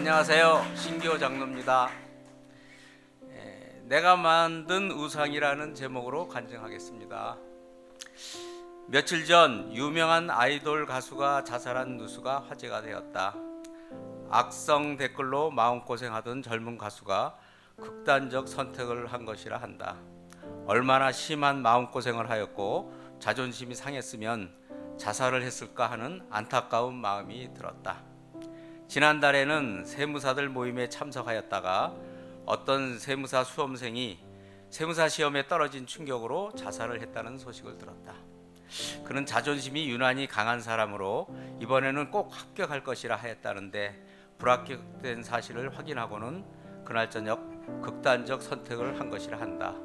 안녕하세요. 신기호 장로입니다. 에, 내가 만든 우상이라는 제목으로 간증하겠습니다. 며칠 전 유명한 아이돌 가수가 자살한 뉴스가 화제가 되었다. 악성 댓글로 마음고생하던 젊은 가수가 극단적 선택을 한 것이라 한다. 얼마나 심한 마음고생을 하였고 자존심이 상했으면 자살을 했을까 하는 안타까운 마음이 들었다. 지난달에는 세무사들 모임에 참석하였다가 어떤 세무사 수험생이 세무사 시험에 떨어진 충격으로 자살을 했다는 소식을 들었다. 그는 자존심이 유난히 강한 사람으로 이번에는 꼭 합격할 것이라 하였다는데 불합격된 사실을 확인하고는 그날 저녁 극단적 선택을 한 것이라 한다.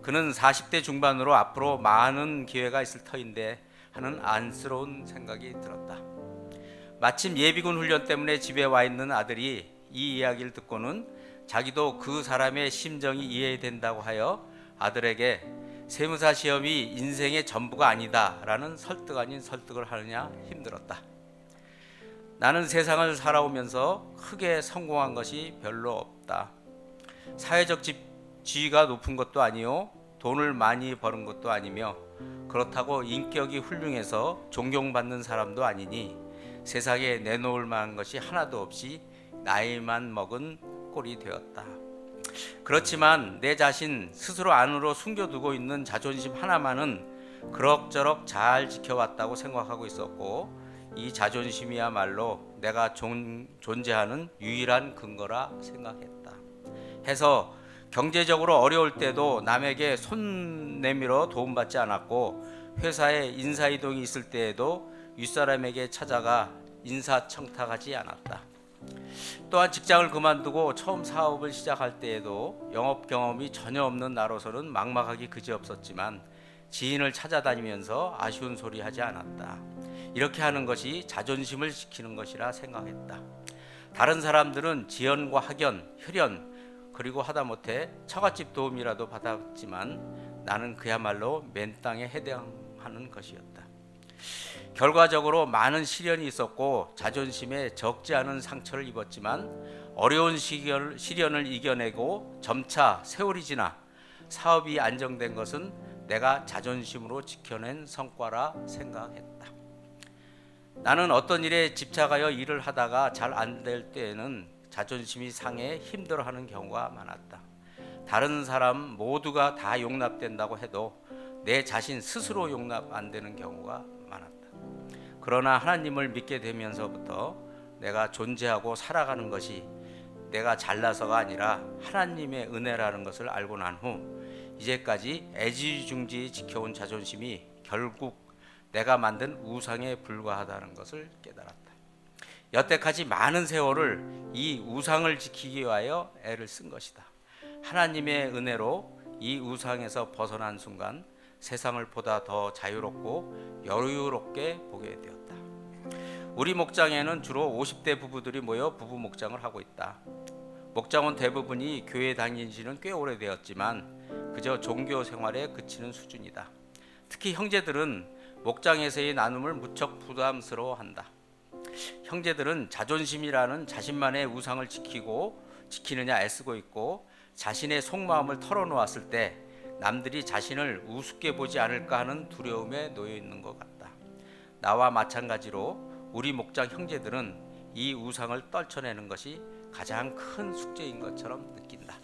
그는 40대 중반으로 앞으로 많은 기회가 있을 터인데 하는 안쓰러운 생각이 들었다. 마침 예비군 훈련 때문에 집에 와 있는 아들이 이 이야기를 듣고는 자기도 그 사람의 심정이 이해된다고 하여 아들에게 세무사 시험이 인생의 전부가 아니다라는 설득 아닌 설득을 하느냐 힘들었다. 나는 세상을 살아오면서 크게 성공한 것이 별로 없다. 사회적 집, 지위가 높은 것도 아니요, 돈을 많이 버는 것도 아니며 그렇다고 인격이 훌륭해서 존경받는 사람도 아니니 세상에 내놓을 만한 것이 하나도 없이 나이만 먹은 꼴이 되었다. 그렇지만 내 자신 스스로 안으로 숨겨두고 있는 자존심 하나만은 그럭저럭 잘 지켜왔다고 생각하고 있었고 이 자존심이야말로 내가 존, 존재하는 유일한 근거라 생각했다. 해서 경제적으로 어려울 때도 남에게 손 내밀어 도움받지 않았고 회사에 인사이동이 있을 때에도 윗사람에게 찾아가 인사청탁하지 않았다. 또한 직장을 그만두고 처음 사업을 시작할 때에도 영업 경험이 전혀 없는 나로서는 막막하기 그지없었지만 지인을 찾아다니면서 아쉬운 소리 하지 않았다. 이렇게 하는 것이 자존심을 지키는 것이라 생각했다. 다른 사람들은 지연과 학연, 혈연 그리고 하다못해 처갓집 도움이라도 받았지만 나는 그야말로 맨 땅에 해당하는 것이었다. 결과적으로 많은 시련이 있었고 자존심에 적지 않은 상처를 입었지만 어려운 시련을, 시련을 이겨내고 점차 세월이 지나 사업이 안정된 것은 내가 자존심으로 지켜낸 성과라 생각했다. 나는 어떤 일에 집착하여 일을 하다가 잘 안 될 때에는 자존심이 상해 힘들어하는 경우가 많았다. 다른 사람 모두가 다 용납된다고 해도 내 자신 스스로 용납 안 되는 경우가 많았다. 그러나 하나님을 믿게 되면서부터 내가 존재하고 살아가는 것이 내가 잘나서가 아니라 하나님의 은혜라는 것을 알고 난 후 이제까지 애지중지 지켜온 자존심이 결국 내가 만든 우상에 불과하다는 것을 깨달았다. 여태까지 많은 세월을 이 우상을 지키기 위하여 애를 쓴 것이다. 하나님의 은혜로 이 우상에서 벗어난 순간 세상을 보다 더 자유롭고 여유롭게 보게 되었다. 우리 목장에는 주로 50대 부부들이 모여 부부 목장을 하고 있다. 목장원 대부분이 교회 다닌 지는 꽤 오래되었지만 그저 종교 생활에 그치는 수준이다. 특히 형제들은 목장에서의 나눔을 무척 부담스러워한다. 형제들은 자존심이라는 자신만의 우상을 지키고 지키느냐 애쓰고 있고 자신의 속마음을 털어놓았을 때 남들이 자신을 우습게 보지 않을까 하는 두려움에 놓여 있는 것 같다. 나와 마찬가지로 우리 목장 형제들은 이 우상을 떨쳐내는 것이 가장 큰 숙제인 것처럼 느낀다.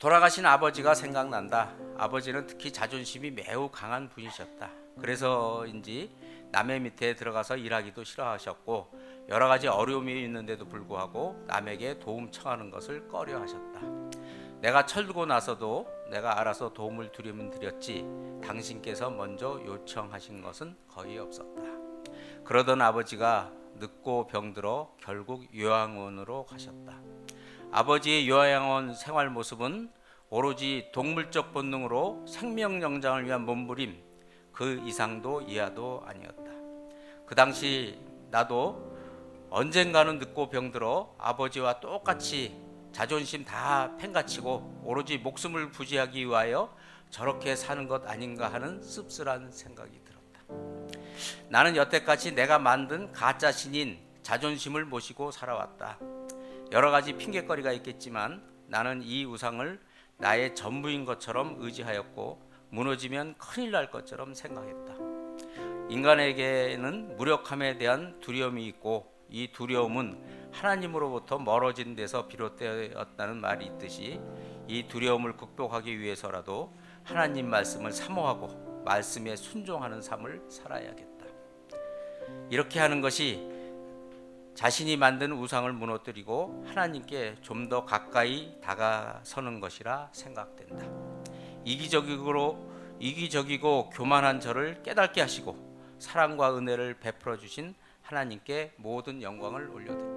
돌아가신 아버지가 생각난다. 아버지는 특히 자존심이 매우 강한 분이셨다. 그래서인지 남의 밑에 들어가서 일하기도 싫어하셨고 여러 가지 어려움이 있는데도 불구하고 남에게 도움 청하는 것을 꺼려하셨다. 내가 철들고 나서도 내가 알아서 도움을 드리면 드렸지 당신께서 먼저 요청하신 것은 거의 없었다. 그러던 아버지가 늙고 병들어 결국 요양원으로 가셨다. 아버지의 요양원 생활 모습은 오로지 동물적 본능으로 생명 영장을 위한 몸부림 그 이상도 이하도 아니었다. 그 당시 나도 언젠가는 늙고 병들어 아버지와 똑같이 자존심 다 팽가치고 오로지 목숨을 부지하기 위하여 저렇게 사는 것 아닌가 하는 씁쓸한 생각이 들었다. 나는 여태까지 내가 만든 가짜 신인 자존심을 모시고 살아왔다. 여러 가지 핑계거리가 있겠지만 나는 이 우상을 나의 전부인 것처럼 의지하였고 무너지면 큰일 날 것처럼 생각했다. 인간에게는 무력함에 대한 두려움이 있고 이 두려움은 하나님으로부터 멀어진 데서 비롯되었다는 말이 있듯이 이 두려움을 극복하기 위해서라도 하나님 말씀을 사모하고 말씀에 순종하는 삶을 살아야겠다. 이렇게 하는 것이 자신이 만든 우상을 무너뜨리고 하나님께 좀 더 가까이 다가서는 것이라 생각된다. 이기적이고 이기적이고 교만한 저를 깨닫게 하시고 사랑과 은혜를 베풀어 주신 하나님께 모든 영광을 올려드립니다.